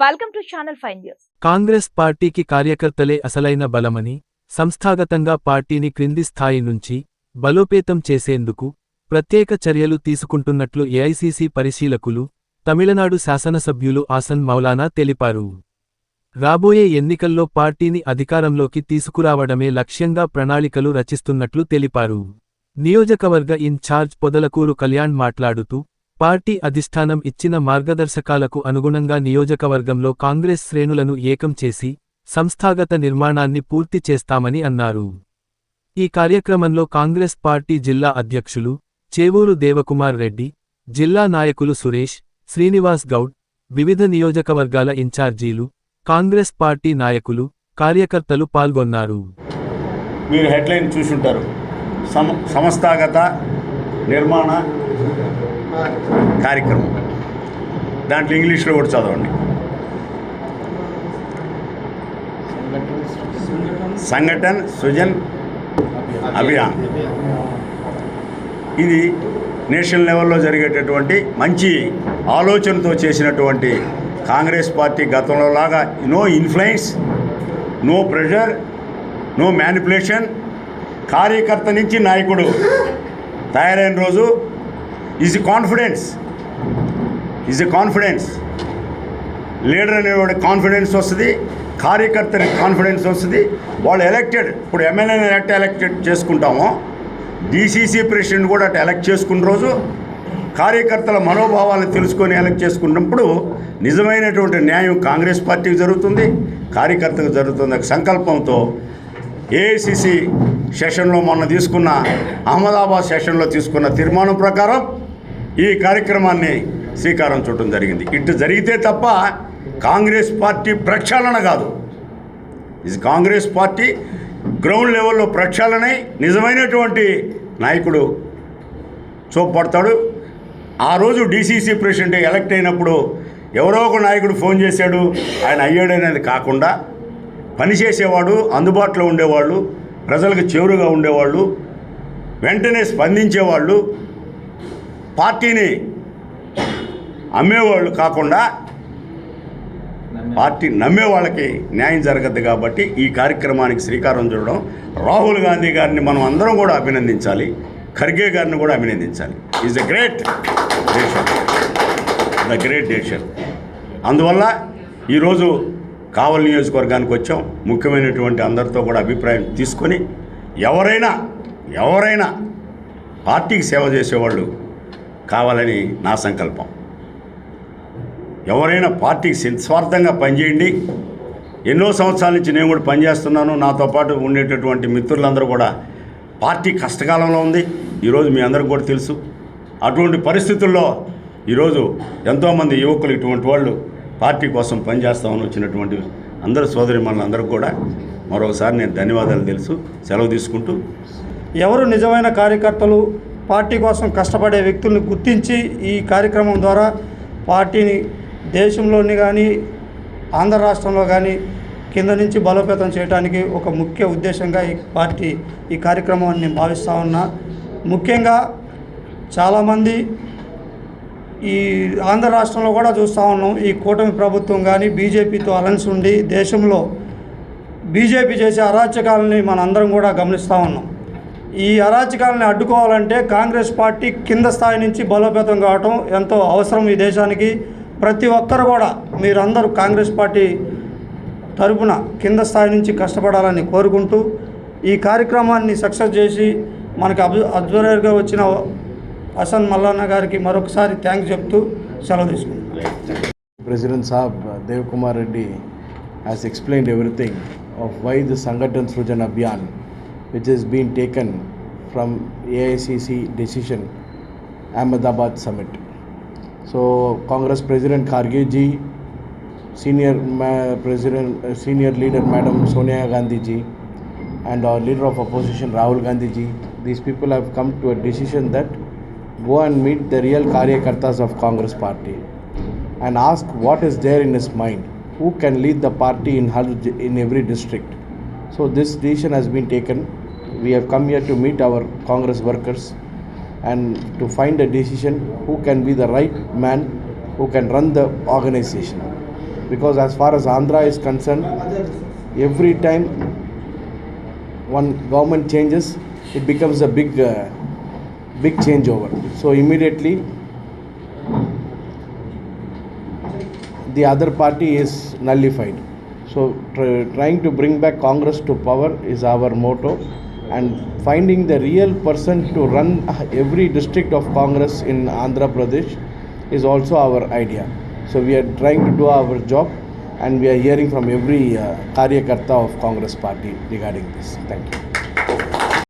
Welcome to channel five news Congress పార్టీకి కార్యకర్తలే అసలైన బలమని సంస్థాగతంగా పార్టీని క్రింది స్థాయి నుంచి బలోపేతం చేసేందుకు ప్రత్యేక చర్యలు తీసుకుంటున్నట్లు ఏఐసీసీ పరిశీలకులు తమిళనాడు శాసనసభ్యులు ఆసన్ మౌలానా తెలిపారు. రాబోయే ఎన్నికల్లో పార్టీని అధికారంలోకి తీసుకురావడమే లక్ష్యంగా ప్రణాళికలు రచిస్తున్నట్లు తెలిపారు. నియోజకవర్గ ఇన్ఛార్జ్ పొదలకూరు కళ్యాణ్ మాట్లాడుతూ పార్టీ అధిష్టానం ఇచ్చిన మార్గదర్శకాలకు అనుగుణంగా నియోజకవర్గంలో కాంగ్రెస్ శ్రేణులను ఏకం చేసి సంస్థాగత నిర్మాణాన్ని పూర్తి చేస్తామని అన్నారు. ఈ కార్యక్రమంలో కాంగ్రెస్ పార్టీ జిల్లా అధ్యక్షులు చేవూరు దేవకుమార్ రెడ్డి జిల్లా నాయకులు సురేష్ శ్రీనివాస్ గౌడ్ వివిధ నియోజకవర్గాల ఇన్ఛార్జీలు కాంగ్రెస్ పార్టీ నాయకులు కార్యకర్తలు పాల్గొన్నారు. మీరు హెడ్లైన్ చూసుంటారు. సంస్థాగత నిర్మాణ కార్యక్రమం. దాంట్లో ఇంగ్లీష్లో కూడా చదవండి. సంఘటన్ సృజన్ అభియాన్. ఇది నేషనల్ లెవెల్లో జరిగేటటువంటి మంచి ఆలోచనతో చేసినటువంటి కాంగ్రెస్ పార్టీ గతంలో లాగా no influence no pressure no manipulation కార్యకర్త నుంచి నాయకుడు తయారైన రోజు is confidence. Is a confidence. Leader అనేవాడి confidence వస్తుంది కార్యకర్తకి కాన్ఫిడెన్స్ వస్తుంది. వాళ్ళు ఎలక్టెడ్ ఇప్పుడు ఎమ్మెల్యేని ఎలక్ట్ ఎలక్టెడ్ చేసుకుంటామో డీసీసీ ప్రెసిడెంట్ కూడా అటు ఎలక్ట్ చేసుకున్న రోజు కార్యకర్తల మనోభావాలను తెలుసుకొని ఎలక్ట్ చేసుకున్నప్పుడు నిజమైనటువంటి న్యాయం కాంగ్రెస్ పార్టీకి జరుగుతుంది కార్యకర్తకు జరుగుతుంది ఒక సంకల్పంతో ఏఐసిసి సెషన్లో మొన్న తీసుకున్న అహ్మదాబాద్ సెషన్లో తీసుకున్న తీర్మానం ప్రకారం ఈ కార్యక్రమాన్ని శ్రీకారం చుట్టడం జరిగింది. ఇటు జరిగితే తప్ప కాంగ్రెస్ పార్టీ ప్రక్షాళన కాదు. ఇది కాంగ్రెస్ పార్టీ గ్రౌండ్ లెవెల్లో ప్రక్షాళనై నిజమైనటువంటి నాయకుడు చూపడతాడు ఆ రోజు డీసీసీ ప్రెసిడెంట్ ఎలక్ట్ అయినప్పుడు ఎవరో ఒక నాయకుడు ఫోన్ చేశాడు. ఆయన అయ్యాడనేది కాకుండా పనిచేసేవాడు అందుబాటులో ఉండేవాళ్ళు ప్రజలకు చేరుగా ఉండేవాళ్ళు వెంటనే స్పందించేవాళ్ళు పార్టీని అమ్మేవాళ్ళు కాకుండా పార్టీ నమ్మే వాళ్ళకి న్యాయం జరగద్దు కాబట్టి ఈ కార్యక్రమానికి శ్రీకారం చూడడం రాహుల్ గాంధీ గారిని మనం అందరం కూడా అభినందించాలి ఖర్గే గారిని కూడా అభినందించాలి. Is the great డేషన్ the great డేషన్ అందువల్ల ఈరోజు కావల్ నియోజకవర్గానికి వచ్చాం. ముఖ్యమైనటువంటి అందరితో కూడా అభిప్రాయం తీసుకొని ఎవరైనా ఎవరైనా పార్టీకి సేవ చేసేవాళ్ళు కావాలని నా సంకల్పం. ఎవరైనా పార్టీకి నిస్వార్థంగా పనిచేయండి. ఎన్నో సంవత్సరాల నుంచి నేను కూడా పనిచేస్తున్నాను. నాతో పాటు ఉండేటటువంటి మిత్రులందరూ కూడా పార్టీ కష్టకాలంలో ఉంది. ఈరోజు మీ అందరికి కూడా తెలుసు. అటువంటి పరిస్థితుల్లో ఈరోజు ఎంతోమంది యువకులు ఇటువంటి వాళ్ళు పార్టీ కోసం పనిచేస్తామని వచ్చినటువంటి అందరు సోదరి అందరికి కూడా మరొకసారి నేను ధన్యవాదాలు తెలుసు. సెలవు తీసుకుంటూ ఎవరు నిజమైన కార్యకర్తలు పార్టీ కోసం కష్టపడే వ్యక్తుల్ని గుర్తించి ఈ కార్యక్రమం ద్వారా పార్టీని దేశంలోని కానీ ఆంధ్ర రాష్ట్రంలో కానీ కింద నుంచి బలోపేతం చేయడానికి ఒక ముఖ్య ఉద్దేశంగా ఈ పార్టీ ఈ కార్యక్రమాన్ని భావిస్తూ ఉన్నా. ముఖ్యంగా చాలామంది ఈ ఆంధ్ర రాష్ట్రంలో కూడా చూస్తూ ఉన్నాం. ఈ కూటమి ప్రభుత్వం కానీ బీజేపీతో అలన్స్ ఉండి దేశంలో బీజేపీ చేసే అరాచకాలని మనందరం కూడా గమనిస్తూ ఉన్నాం. ఈ అరాచకాలను అడ్డుకోవాలంటే కాంగ్రెస్ పార్టీ కింద స్థాయి నుంచి బలోపేతం కావటం ఎంతో అవసరం ఈ దేశానికి. ప్రతి ఒక్కరు కూడా మీరందరూ కాంగ్రెస్ పార్టీ తరపున కింద స్థాయి నుంచి కష్టపడాలని కోరుకుంటూ ఈ కార్యక్రమాన్ని సక్సెస్ చేసి మనకి అబ్ అబ్జర్వర్గా వచ్చిన హసన్ మల్లన్న గారికి మరొకసారి థ్యాంక్స్ చెప్తూ సెలవు తీసుకుంటాం president Saab Dev Kumar Reddy has explained everything of why the Sangathan Srujan Abhiyan which has been taken from AICC decision, Ahmedabad summit. So Congress President Kharge ji, senior ma- President, uh, senior leader Madam Sonia Gandhi ji, and our leader of opposition Rahul Gandhi ji, these people have come to a decision that go and meet the real Karyakartas of Congress party and ask what is there in his mind, who can lead the party in, in every district. So this decision has been taken. We have come here to meet our Congress workers and to find a decision who can be the right man who can run the organization. because as far as Andhra is concerned, every time one government changes, it becomes a big, uh, big changeover. So immediately, the other party is nullified. So tr- trying to bring back Congress to power is our motto, and finding the real person to run every district of Congress in Andhra Pradesh is also our idea. So we are trying to do our job, and we are hearing from every uh, karyakarta of Congress party regarding this. Thank you.